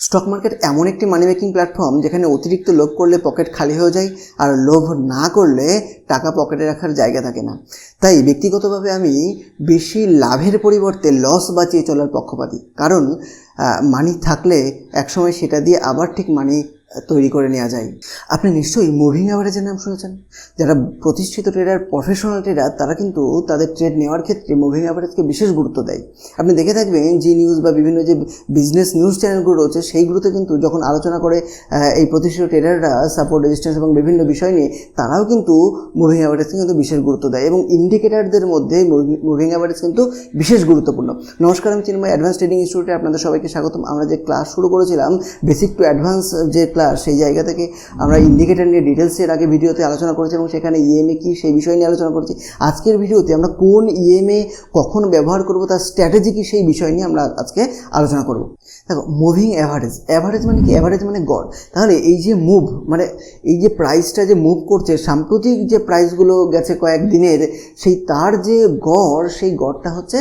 Stock market এমন একটি মানি making platform যেখানে অতিরিক্ত লোভ করলে পকেট খালি হয়ে যায় আর লোভ না করলে টাকা পকেটে রাখার জায়গা থাকে না। তাই ব্যক্তিগতভাবে আমি বেশি লাভের পরিবর্তে লস বাঁচিয়ে চলার পক্ষপাতী। কারণ মানি থাকলে একসময় সেটা দিয়ে আবার ঠিক মানি তৈরি করে নেওয়া যায়। আপনি নিশ্চয়ই মুভিং অ্যাভারেজের নাম শুনেছেন। যারা প্রতিষ্ঠিত ট্রেডার প্রফেশনাল ট্রেডার তারা কিন্তু তাদের ট্রেড নেওয়ার ক্ষেত্রে মুভিং অ্যাভারেজকে বিশেষ গুরুত্ব দেয়। আপনি দেখে থাকবেন জি নিউজ বা বিভিন্ন যে বিজনেস নিউজ চ্যানেলগুলো রয়েছে, সেইগুলোতে কিন্তু যখন আলোচনা করে এই প্রতিষ্ঠিত ট্রেডাররা সাপোর্ট রেজিস্ট্যান্স এবং বিভিন্ন বিষয় নিয়ে, তারাও কিন্তু মুভিং অ্যাভারেজকে কিন্তু বিশেষ গুরুত্ব দেয় এবং ইন্ডিকেটারদের মধ্যে মুভিং অ্যাভারেজ কিন্তু বিশেষ গুরুত্বপূর্ণ। নমস্কার, আমি চিন্ময় অ্যাডভান্স ট্রেডিং ইনস্টিটিউটে আপনাদের সবাইকে স্বাগতম। আমরা যে ক্লাস শুরু করেছিলাম বেসিক টু অ্যাডভান্স যে ক্লাস সেই জায়গা থেকে আমরা ইন্ডিকেটার নিয়ে ডিটেলসের আগে ভিডিওতে আলোচনা করেছি এবং সেখানে ইএমএ কী সেই বিষয় নিয়ে আলোচনা করেছি। আজকের ভিডিওতে আমরা কোন ইএমএ কখন ব্যবহার করব, তার স্ট্র্যাটেজি কী সেই বিষয় নিয়ে আমরা আজকে আলোচনা করব। দেখো মুভিং অ্যাভারেজ অ্যাভারেজ মানে কি? অ্যাভারেজ মানে গড়। তাহলে এই যে মুভ মানে এই যে প্রাইসটা যে মুভ করছে সাম্প্রতিক যে প্রাইসগুলো গেছে কয়েক দিনের সেই তার যে গড় সেই গড়টা হচ্ছে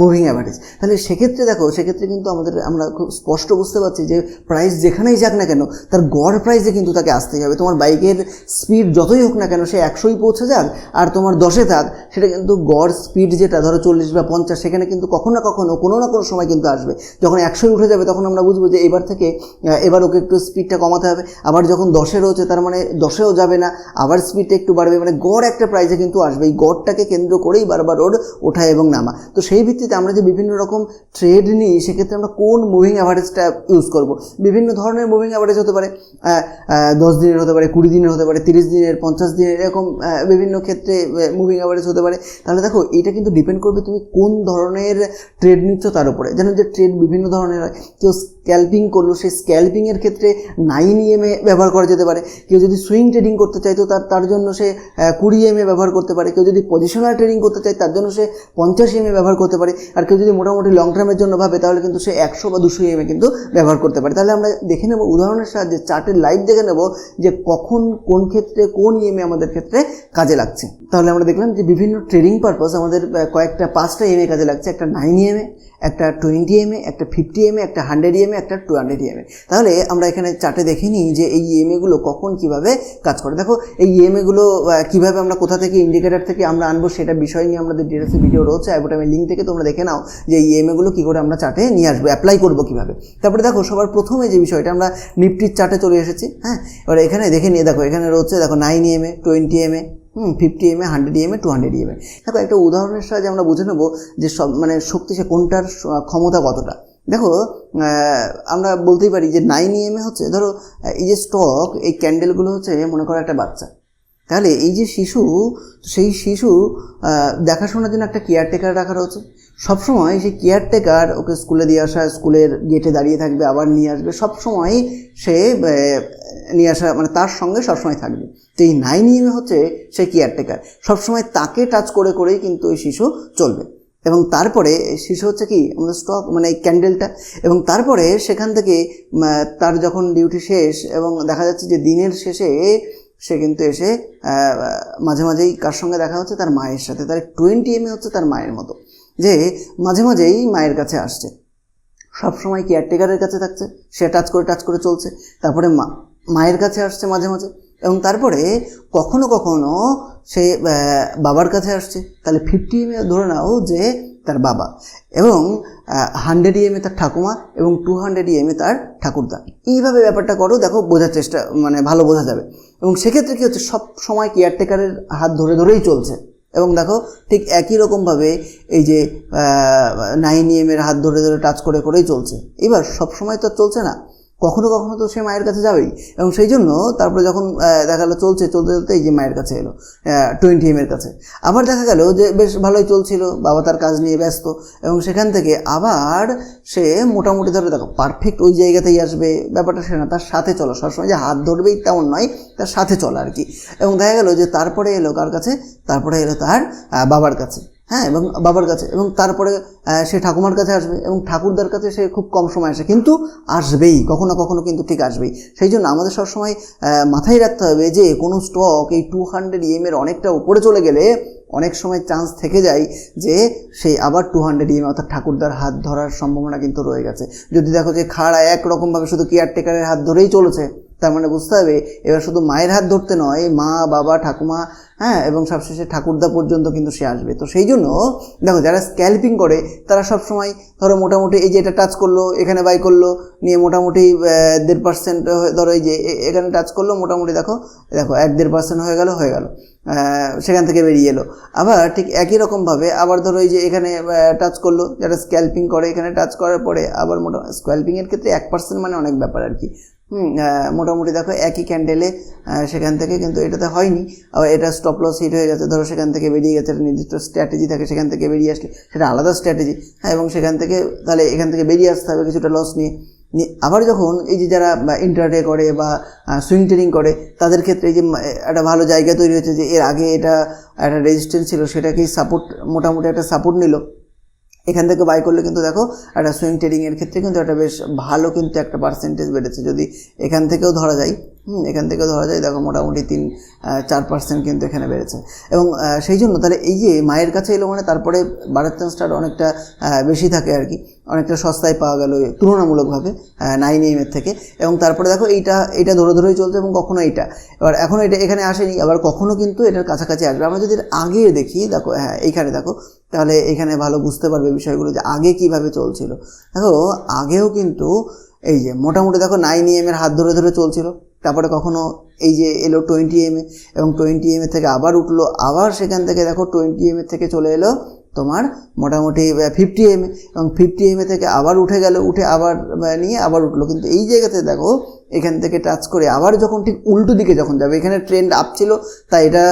মুভিং অ্যাভারেজ তাহলে সেক্ষেত্রে দেখো সেক্ষেত্রে কিন্তু আমাদের আমরা খুব স্পষ্ট বুঝতে পারছি যে প্রাইস যেখানেই যাক না কেন তার গড় প্রাইসে কিন্তু তাকে আসতেই হবে। তোমার বাইকের স্পিড যতই হোক না কেন সে একশোই পৌঁছে যাক আর তোমার দশে থাক সেটা কিন্তু গড় স্পিড যেটা ধরো চল্লিশ বা পঞ্চাশ সেখানে কিন্তু কখনো না কখনো কোনো না কোনো সময় কিন্তু আসবে। যখন একশোই উঠে যাবে, তখন আমরা বুঝব যে এবার থেকে এবার ওকে একটু স্পিডটা কমাতে হবে। আবার যখন দশে রয়েছে, তার মানে দশেও যাবে না, আবার স্পিডটা একটু বাড়বে। মানে গড় একটা প্রাইজে কিন্তু আসবে। এই গড়টাকে কেন্দ্র করেই বারবার ওর ওঠা এবং নামা। তো সেই ভিত্তিতে আমরা যে বিভিন্ন রকম ট্রেড নিই, সেক্ষেত্রে আমরা কোন মুভিং অ্যাভারেজটা ইউজ করব? বিভিন্ন ধরনের মুভিং অ্যাভারেজ হতে পারে দশ দিনের হতে পারে, কুড়ি দিনের হতে পারে, তিরিশ দিনের, পঞ্চাশ দিনের, এরকম বিভিন্ন ক্ষেত্রে মুভিং অ্যাভারেজ হতে পারে। তাহলে দেখো, এটা কিন্তু ডিপেন্ড করবে তুমি কোন ধরনের ট্রেড নিচ্ছ তার উপরে। যেন যে ট্রেড বিভিন্ন ধরনের হয়। কেউ স্ক্যাল্পিং করল সেই স্ক্যাল্পিংয়ের ক্ষেত্রে নাইন ইএমএ ব্যবহার করা যেতে পারে কেউ যদি সুইং ট্রেডিং করতে চাইতো তার তার জন্য সে কুড়ি এমএ ব্যবহার করতে পারে কেউ যদি পজিশনাল ট্রেডিং করতে চায় তার জন্য সে পঞ্চাশ এমএ ব্যবহার করতে পারে আর কেউ যদি মোটামুটি লং টার্মের জন্য ভাবে তাহলে কিন্তু সে একশো বা দুশো এমএ কিন্তু ব্যবহার করতে পারে তাহলে আমরা দেখে নেব উদাহরণের সাহায্যে চার্টের লাইভ দেখে নেব যে কখন কোন ক্ষেত্রে কোন ইএমএ আমাদের ক্ষেত্রে কাজে লাগছে তাহলে আমরা দেখলাম যে বিভিন্ন ট্রেডিং পারপাস আমাদের কয়েকটা পাঁচটা ইএমএ কাজে লাগছে একটা নাইন ইএমএ একটা টোয়েন্টি এমএ একটা ফিফটি এমএ একটা হান্ড্রেড ইএমএ একটা টু হান্ড্রেড ইএমএ তাহলে আমরা এখানে চার্টে দেখে নিই যে এই ইএমএগুলো কখন কীভাবে কাজ করে। দেখো, এই ইএমএগুলো কীভাবে আমরা কোথা থেকে ইন্ডিকেটার থেকে আমরা আনব সেটা বিষয় নিয়ে আমাদের ডিটেলসে ভিডিও রয়েছে। আইবোটামের লিঙ্ক থেকে তোমরা দেখে নাও যে ইএমএগুলো কী করে আমরা চার্টে নিয়ে আসব অ্যাপ্লাই করব কীভাবে। তারপরে দেখো, সবার প্রথমে যে বিষয়টা, আমরা নিফটির চার্টে চলে এসেছি হ্যাঁ? এবার এখানে দেখে নিয়ে, দেখো, এখানে রয়েছে, দেখো নাইন ইএমএ টোয়েন্টি এমএ হুম fifty MA hundred MA two hundred MA দেখো, একটা উদাহরণের সাহায্যে আমরা বুঝে নেব যে সব মানে শক্তিশালী কোনটার ক্ষমতা কতটা। দেখো আমরা বলতেই পারি যে নাইন ইএমএ হচ্ছে, ধরো, এই যে স্টক এই ক্যান্ডেলগুলো হচ্ছে, মনে করো একটা বাচ্চা। তাহলে এই যে শিশু, সেই শিশু দেখাশোনার জন্য একটা কেয়ারটেকার রাখা রয়েছে। সবসময় সেই কেয়ারটেকার ওকে স্কুলে দিয়ে আসা, স্কুলের গেটে দাঁড়িয়ে থাকবে, আবার নিয়ে আসবে, সবসময় সে নিয়ে আসা মানে তার সঙ্গে সবসময় থাকবে। তো এই নাইন ইএমএ হচ্ছে সেই কেয়ারটেকার সবসময় তাকে টাচ করে করেই কিন্তু ওই শিশু চলবে। এবং তারপরে শিশু হচ্ছে কি? আমাদের স্টক মানে এই ক্যান্ডেলটা এবং তারপরে সেখান থেকে তার যখন ডিউটি শেষ এবং দেখা যাচ্ছে যে দিনের শেষে সে কিন্তু এসে মাঝে মাঝেই কার সঙ্গে দেখা হচ্ছে? তার মায়ের সাথে। তার টোয়েন্টি এমএ হচ্ছে তার মায়ের মতো। যে মাঝে মাঝেই মায়ের কাছে আসছে। সবসময় কেয়ারটেকারের কাছে থাকছে। সে টাচ করে টাচ করে চলছে। তারপরে মা, মায়ের কাছে আসছে মাঝে মাঝে। এবং তারপরে কখনো কখনো সে বাবার কাছে আসছে। তাহলে ফিফটি এমএ ধরে নাও যে তার বাবা এবং হান্ড্রেড ইএমএ তার ঠাকুমা এবং টু হান্ড্রেড ইএমএ তার ঠাকুরদা। এইভাবে ব্যাপারটা করো, দেখো বোঝার চেষ্টা মানে ভালো বোঝা যাবে। এবং সেক্ষেত্রে কী হচ্ছে, সব সময় কেয়ারটেকারের হাত ধরে ধরেই চলছে। এবং দেখো ঠিক একই রকমভাবে এই যে নাইন ইএমের হাত ধরে ধরে টাচ করে করেই চলছে। এবার সব সময় তো চলছে না। কখনো কখনো তো সে মায়ের কাছে যাবেই। এবং সেই জন্য তারপরে যখন দেখা গেলো চলছে, চলতে চলতে এই যে মায়ের কাছে এলো টোয়েন্টি এমের কাছে। আবার দেখা গেল যে বেশ ভালোই চলছিল, বাবা তার কাজ নিয়ে ব্যস্ত, এবং সেখান থেকে আবার সে মোটামুটি ধরে দেখো পারফেক্ট ওই জায়গাতেই আসবে, ব্যাপারটা সে না, তার সাথে চলো। সবসময় যে হাত ধরবেই তেমন নয়, তার সাথে চলা আর কি। এবং দেখা গেল যে তারপরে এলো কার কাছে? তারপরে এলো তার বাবার কাছে। হ্যাঁ এবং বাবার কাছে, এবং তারপরে সে ঠাকুমার কাছে আসবে, এবং ঠাকুরদার কাছে সে খুব কম সময় আসে, কিন্তু আসবেই, কখনো কখনো কিন্তু ঠিক আসবেই। সেই জন্য আমাদের সবসময় মাথায় রাখতে হবে যে, কোনো স্টক এই টু হান্ড্রেড ইএমের অনেকটা উপরে চলে গেলে, অনেক সময় চান্স থেকে যায় যে সেই আবার টু হান্ড্রেড ইএম অর্থাৎ ঠাকুরদার হাত ধরার সম্ভাবনা কিন্তু রয়ে গেছে। যদি দেখো যে, খাড়া একরকমভাবে শুধু কেয়ারটেকারের হাত ধরেই চলেছে তার মানে বুঝতে হবে, এবার শুধু মায়ের হাত ধরতে নয়, মা, বাবা, ঠাকুমা হ্যাঁ এবং সবশেষে ঠাকুরদা পর্যন্ত কিন্তু সে আসবে। তো সেই জন্য, দেখো, যারা স্ক্যাল্পিং করে, তারা সব সময় ধরো মোটামুটি এই যে এটা টাচ করল, এখানে বাই করল, নিয়ে মোটামুটি দেড় পার্সেন্ট ধরো এই যে এখানে টাচ করল, মোটামুটি দেখো দেখো, এক দেড় পার্সেন্ট হয়ে গেল হয়ে গেল সেখান থেকে বেরিয়ে এলো। আবার ঠিক একই রকমভাবে আবার ধরো এই যে এখানে টাচ করল, যারা স্ক্যাল্পিং করে, এখানে টাচ করার পরে আবার মোটা স্ক্যাল্পিংয়ের ক্ষেত্রে এক পার্সেন্ট মানে অনেক ব্যাপার আর কি। মোটামুটি দেখো একই ক্যান্ডেলে সেখান থেকে কিন্তু এটাতে হয়নি। আবার এটা স্টপ লস হিট হয়ে গেছে, ধরো সেখান থেকে বেরিয়ে গেছে, একটা নির্দিষ্ট স্ট্র্যাটেজি থাকে, সেখান থেকে বেরিয়ে আসলে সেটা আলাদা স্ট্র্যাটেজি হ্যাঁ এবং সেখান থেকে তাহলে এখান থেকে বেরিয়ে আসতে হবে কিছুটা লস নিয়ে। আবার যখন এই যে যারা ইন্টারডে করে বা সুইং ট্রেনিং করে, তাদের ক্ষেত্রে এই যে একটা ভালো জায়গা তৈরি হয়েছে যে এর আগে এটা, একটা রেজিস্ট্যান্স ছিল, সেটাকেই সাপোর্ট মোটামুটি একটা সাপোর্ট নিল। এখান থেকে বাই করলে কিন্তু দেখো একটা সুইং ট্রেডিংয়ের ক্ষেত্রে কিন্তু একটা বেশ ভালো কিন্তু একটা পার্সেন্টেজ বেড়েছে। যদি এখান থেকেও ধরা যায় হুম, এখান থেকেও ধরা যায়, দেখো মোটামুটি তিন চার পার্সেন্ট কিন্তু এখানে বেড়েছে। এবং সেই জন্য তাহলে এই যে মায়ের কাছে এলো মানে তারপরে বাড়ার চান্সটা অনেকটা বেশি থাকে আর কি। অনেকটা সস্তায় পাওয়া গেল তুলনামূলকভাবে নাইন এর থেকে। এবং তারপরে দেখো এইটা এইটা ধরে ধরেই চলছে এবং কখনো এইটা। এবার এখন এটা এখানে আসেনি, আবার কখনো কিন্তু এটার কাছাকাছি আসবে। আমরা যদি আগে দেখি, দেখো হ্যাঁ এইখানে দেখো, তাহলে এখানে ভালো বুঝতে পারবে বিষয়গুলো যে আগে কীভাবে চলছিল। দেখো, আগেও কিন্তু এই যে মোটামুটি দেখো নাইন এর হাত ধরে ধরে চলছিল। তারপরে কখনো এই যে এলো টোয়েন্টি এম এ এবং টোয়েন্টি এম এ থেকে আবার উঠল, আবার সেখান থেকে দেখো টোয়েন্টি এম এ থেকে চলে এলো তোমার মোটামুটি ফিফটি এম এ এবং ফিফটি এম থেকে আবার উঠে গেল, উঠে আবার নিয়ে আবার উঠল। কিন্তু এই জায়গাতে দেখো এখান থেকে টাচ করে আবার যখন ঠিক উল্টো দিকে যখন যাবে, এখানে ট্রেন্ড আপ ছিল, তাই এটা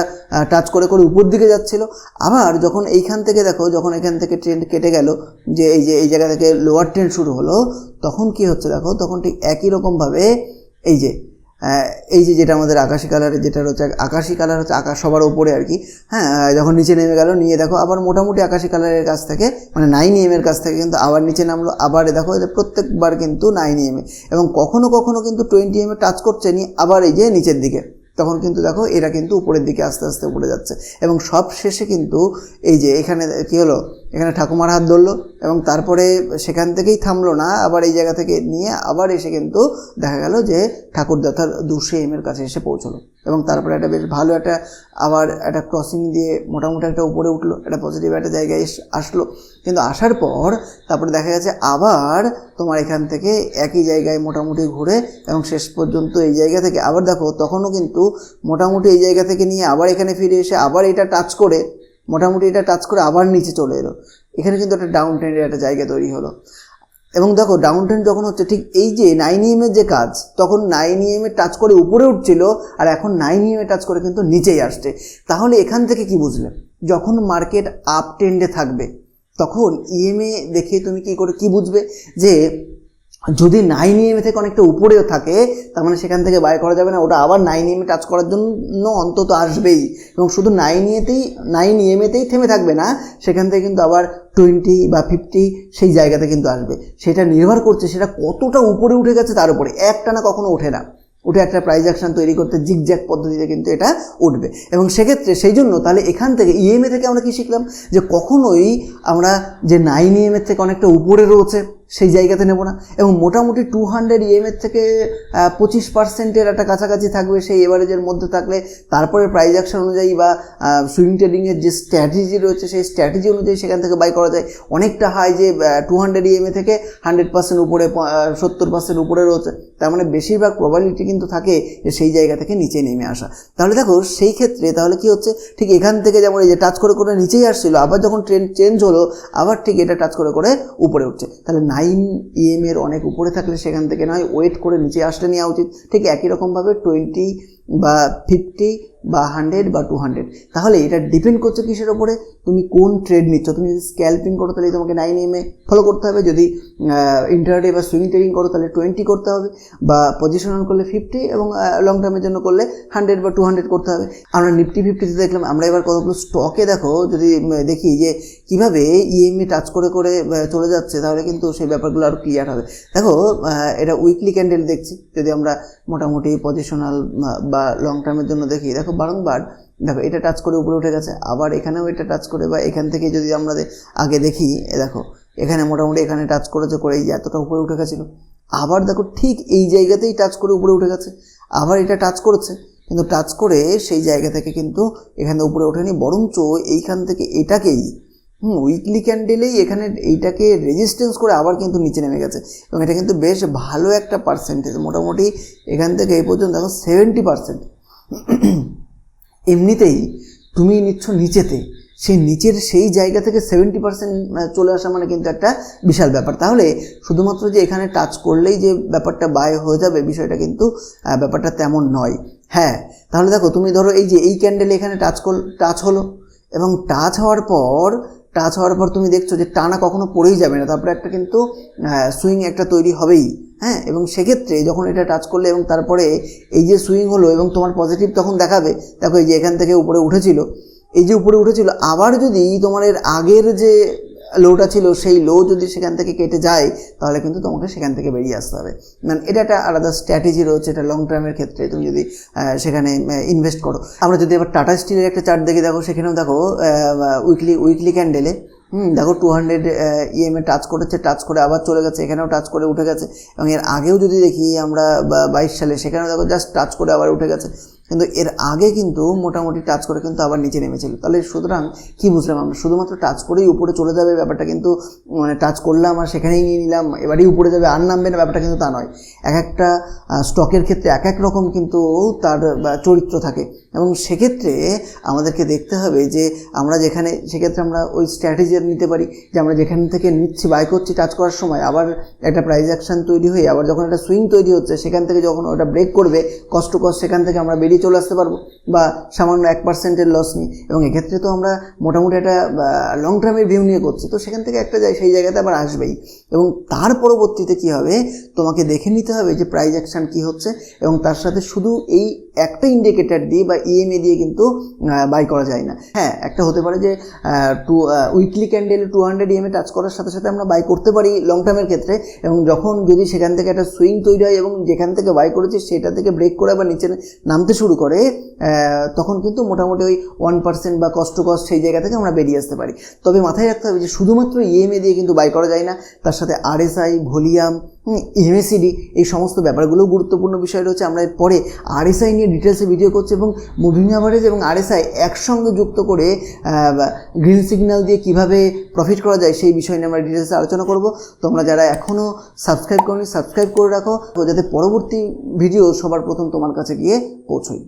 টাচ করে করে উপর দিকে যাচ্ছিল। আবার যখন এইখান থেকে দেখো, যখন এখান থেকে ট্রেন্ড কেটে গেল, যে এই যে, এই জায়গা থেকে লোয়ার ট্রেন্ড শুরু হলো, তখন কি হচ্ছে দেখো, তখন ঠিক একই রকমভাবে এই যে এই যে যেটা আমাদের আকাশি কালারের যেটা হচ্ছে আকাশি কালার হচ্ছে আকাশ, সবার ওপরে আর কি। হ্যাঁ যখন নিচে নেমে গেল, নিয়ে দেখো আবার মোটামুটি আকাশি কালারের কাছ থেকে মানে নাইন এর কাছ থেকে কিন্তু আবার নিচে নামলো, আবার দেখো প্রত্যেকবার কিন্তু নাইন এমে এবং কখনো কখনো কিন্তু টোয়েন্টি এমে টাচ করছে নি, আবার এই যে নিচের দিকে। তখন কিন্তু দেখো, এরা কিন্তু উপরের দিকে আস্তে আস্তে উপরে যাচ্ছে। এবং সব শেষে কিন্তু এই যে এখানে কী হলো এখানে ঠাকুমার হাত ধরলো এবং তারপরে সেখান থেকেই থামলো না, আবার এই জায়গা থেকে নিয়ে আবার এসে কিন্তু দেখা গেল যে ঠাকুরদাথার দুশো এম কাছে এসে পৌঁছলো এবং তারপরে একটা বেশ ভালো একটা আবার একটা ক্রসিং দিয়ে মোটামুটি একটা উপরে উঠল, একটা পজিটিভ একটা জায়গায় এস- আসলো। কিন্তু আসার পর তারপরে দেখা গেছে আবার তোমার এখান থেকে একই জায়গায় মোটামুটি ঘুরে এবং শেষ পর্যন্ত এই জায়গা থেকে, আবার দেখো তখনও কিন্তু মোটামুটি এই জায়গা থেকে নিয়ে আবার এখানে ফিরে এসে আবার এটা টাচ করে মোটামুটি এটা টাচ করে আবার নিচে চলে এলো। এখানে কিন্তু একটা ডাউন ট্রেন্ডের একটা জায়গা তৈরি হলো। এবং দেখো ডাউন ট্রেন্ড যখন হচ্ছে, ঠিক এই যে নাইন ইএমের যে কাজ, তখন নাইন ইএমে টাচ করে উপরে উঠছিল, আর এখন নাইন ইএমে টাচ করে কিন্তু নিচেই আসছে। তাহলে এখান থেকে কি বুঝলে? যখন মার্কেট আপ ট্রেন্ডে থাকবে, তখন ইএমএ দেখে তুমি কি করে, কি বুঝবে? যে যদি নাইন ইএমএ থেকে অনেকটা উপরেও থাকে, তার মানে সেখান থেকে বাই করা যাবে না, ওটা আবার নাইন ইএমএ টাচ করার জন্য অন্তত আসবেই। এবং শুধু নাইন ইয়েতেই নাইন ইএমএতেই থেমে থাকবে না, সেখান থেকে কিন্তু আবার টোয়েন্টি বা ফিফটি সেই জায়গাতে কিন্তু আসবে। সেটা নির্ভর করছে সেটা কতটা উপরে উঠে গেছে তার উপরে। একটা না কখনো ওঠে না। উঠে একটা প্রাইজ অ্যাকশন তৈরি করতে জিগজ্যাক পদ্ধতিতে কিন্তু এটা উঠবে। এবং সেক্ষেত্রে সেই জন্য তাহলে এখান থেকে ইএমএ থেকে আমরা কি শিখলাম? যে কখনোই আমরা যে নাইন ইএমএর থেকে অনেকটা উপরে রয়েছে সেই জায়গাতে নেব না। এবং মোটামুটি টু হান্ড্রেড ইএমএর থেকে পঁচিশ পার্সেন্টের একটা কাছাকাছি থাকবে সেই এভারেজের মধ্যে থাকলে। তারপরে প্রাইজ অ্যাকশন অনুযায়ী বা সুইং ট্রেডিংয়ের যে স্ট্র্যাটেজি রয়েছে, সেই স্ট্র্যাটেজি অনুযায়ী সেখান থেকে বাই করা যায়। অনেকটা হাই যে টু হান্ড্রেড ইএমএ থেকে হান্ড্রেড পার্সেন্ট উপরে সত্তর পার্সেন্ট উপরে রয়েছে। তার মানে বেশিরভাগ প্রবাবিলিটি কিন্তু থাকে যে সেই জায়গা থেকে নিচে নেমে আসা। তাহলে দেখো, সেই ক্ষেত্রে তাহলে কি হচ্ছে? ঠিক এখান থেকে যেমন এই যে টাচ করে করে নিচেই আসছিল, আবার যখন ট্রেন চেঞ্জ হলো, আবার ঠিক এটা টাচ করে করে উপরে উঠছে। তাহলে নাইন ইএম এর অনেক উপরে থাকলে সেখান থেকে নয় ওয়েট করে নিচে আসলে নেওয়া উচিত। ঠিক একই রকমভাবে টোয়েন্টি বা ফিফটি বা হান্ড্রেড বা টু হান্ড্রেড তাহলে এটা ডিপেন্ড করছে কিসের ওপরে তুমি কোন ট্রেড নিচ্ছ? তুমি যদি স্ক্যালপিং করো, তাহলে তোমাকে নাইন এম এ ফলো করতে হবে। যদি ইন্টারডে বা সুইং ট্রেডিং করো, তাহলে টোয়েন্টি করতে হবে। বা পজিশনাল করলে ফিফটি এবং লং টার্মের জন্য করলে হান্ড্রেড বা টু হান্ড্রেড করতে হবে। আমরা নিফটি ফিফটিতে দেখলাম। আমরা এবার কতগুলো স্টকে দেখো, যদি দেখি যে কীভাবে ইএমএ টাচ করে করে চলে যাচ্ছে, তাহলে কিন্তু সেই ব্যাপারগুলো আরও ক্লিয়ার হবে। দেখো এটা উইকলি ক্যান্ডেল দেখছি। যদি আমরা মোটামুটি পজিশনাল বা লং টার্মের জন্য দেখি, দেখো বারংবার, দেখো এটা টাচ করে উপরে উঠে গেছে, আবার এখানেও এটা টাচ করে, বা এখান থেকে যদি আমরা আগে দেখি দেখো, এখানে মোটামুটি এখানে টাচ করেছে করে এই যে এতটা উপরে উঠে গেছিল। আবার দেখো ঠিক এই জায়গাতেই টাচ করে উপরে উঠে গেছে, আবার এটা টাচ করেছে, কিন্তু টাচ করে সেই জায়গা থেকে কিন্তু এখানে উপরে ওঠেনি, বরঞ্চ এইখান থেকে এটাকেই, হুম উইকলি ক্যান্ডেলেই এখানে এইটাকে রেজিস্ট্যান্স করে আবার কিন্তু নিচে নেমে গেছে। এবং এটা কিন্তু বেশ ভালো একটা পার্সেন্টেজ মোটামুটি এখান থেকে এই পর্যন্ত দেখো সেভেন্টি পার্সেন্ট এমনিতেই তুমি নিচ্ছ নিচেতে। সেই নিচের সেই জায়গা থেকে সেভেন্টি পার্সেন্ট চলে আসা মানে কিন্তু একটা বিশাল ব্যাপার। তাহলে শুধুমাত্র যে এখানে টাচ করলেই যে ব্যাপারটা বায় হয়ে যাবে বিষয়টা কিন্তু ব্যাপারটা তেমন নয়। হ্যাঁ তাহলে দেখো তুমি ধরো এই যে এই ক্যান্ডেল এখানে টাচ কর টাচ হলো। এবং টাচ হওয়ার পর টাচ হওয়ার পর তুমি দেখছ যে টানা কখনো পড়েই যাবে না। তারপরে একটা কিন্তু সুইং একটা তৈরি হবেই হ্যাঁ? এবং সেক্ষেত্রে যখন এটা টাচ করলে এবং তারপরে এই যে সুইং হলো এবং তোমার পজিটিভ তখন দেখাবে, দেখো এই যে এখান থেকে উপরে উঠেছিল, এই যে উপরে উঠেছিল, আবার যদি তোমার এর আগের যে লোটা ছিল, সেই লো যদি সেখান থেকে কেটে যায়, তাহলে কিন্তু তোমাকে সেখান থেকে বেরিয়ে আসতে হবে। মানে এটা একটা আলাদা স্ট্র্যাটেজি রয়েছে, এটা লং টার্মের ক্ষেত্রে তুমি যদি সেখানে ইনভেস্ট করো। আমরা যদি এবার টাটা স্টিলের একটা চার্ট দেখি, দেখো সেখানেও দেখো উইকলি উইকলি ক্যান্ডেলে হুম, দেখো টু হান্ড্রেড ইএমএ টাচ করেছে টাচ করে আবার চলে গেছে, এখানেও টাচ করে উঠে গেছে। এবং এর আগেও যদি দেখি আমরা বাইশ সালে, সেখানেও দেখো জাস্ট টাচ করে আবার উঠে গেছে। কিন্তু এর আগে কিন্তু মোটামুটি টাচ করে কিন্তু আবার নিচে নেমেছিল। তাহলে সুতরাং কি বুঝলাম আমরা? শুধুমাত্র টাচ করেই উপরে চলে যাবে ব্যাপারটা কিন্তু মানে টাচ করলাম আর সেখানেই নিয়ে নিলাম, এবারেই উপরে যাবে আর নামবে না, ব্যাপারটা কিন্তু তা নয়। এক একটা স্টকের ক্ষেত্রে এক এক রকম কিন্তু তার চরিত্র থাকে। এবং সেক্ষেত্রে আমাদেরকে দেখতে হবে যে আমরা যেখানে, সেক্ষেত্রে আমরা ওই স্ট্র্যাটেজি নিতে পারি যে আমরা যেখান থেকে নিচ্ছি বাই করছি টাচ করার সময় আবার একটা প্রাইজ অ্যাকশন তৈরি হয়ে আবার যখন একটা সুইং তৈরি হচ্ছে, সেখান থেকে যখন ওটা ব্রেক করবে কষ্ট কষ্ট সেখান থেকে আমরা বেরিয়ে চলে আসতে পারব বা সামান্য এক পার্সেন্টের লস নিই এবং এক্ষেত্রে তো আমরা মোটামুটি একটা লং টার্মের ভিউ নিয়ে করছি। তো সেখান থেকে একটা সেই জায়গাতে আবার আসবেই। এবং তার পরবর্তীতে কী হবে? তোমাকে দেখে নিতে হবে যে প্রাইজ অ্যাকশান কী হচ্ছে। এবং তার সাথে শুধু এই একটা ইন্ডিকেটার দিয়ে বা ইএমএ দিয়ে কিন্তু বাই করা যায় না। হ্যাঁ একটা হতে পারে যে two weekly candle two hundred EMA touch করার সাথে সাথে আমরা বাই করতে পারি লং টার্মের ক্ষেত্রে এবং যখন যদি সেখান থেকে একটা সুইং তৈরি হয় এবং যেখান থেকে বাই করেছি সেটা থেকে ব্রেক করে আবার নিচে নামতে শুরু করে তখন কিন্তু মোটামুটি ওই ওয়ান পার্সেন্ট বা কষ্ট কষ্ট সেই জায়গা থেকে আমরা বেরিয়ে আসতে পারি। তবে মাথায় রাখতে হবে যে শুধুমাত্র ইএমএ দিয়ে কিন্তু বাই করা যায় না, তার সাথে আরএসআই ভলিউম এমএসিডি এই সমস্ত ব্যাপারগুলো গুরুত্বপূর্ণ বিষয় রয়েছে। আমরা পরে আরএসআই নিয়ে ডিটেলসে ভিডিও করছি এবং মুভিং অ্যাভারেজ এবং আরএসআই একসঙ্গে যুক্ত করে গ্রিন সিগন্যাল দিয়ে কীভাবে প্রফিট করা যায় সেই বিষয় নিয়ে আমরা ডিটেলসে আলোচনা করব। তোমরা যারা এখনও সাবস্ক্রাইব করনি সাবস্ক্রাইব করে রাখো। যাতে পরবর্তী ভিডিও সবার প্রথম তোমার কাছে গিয়ে পৌঁছয়।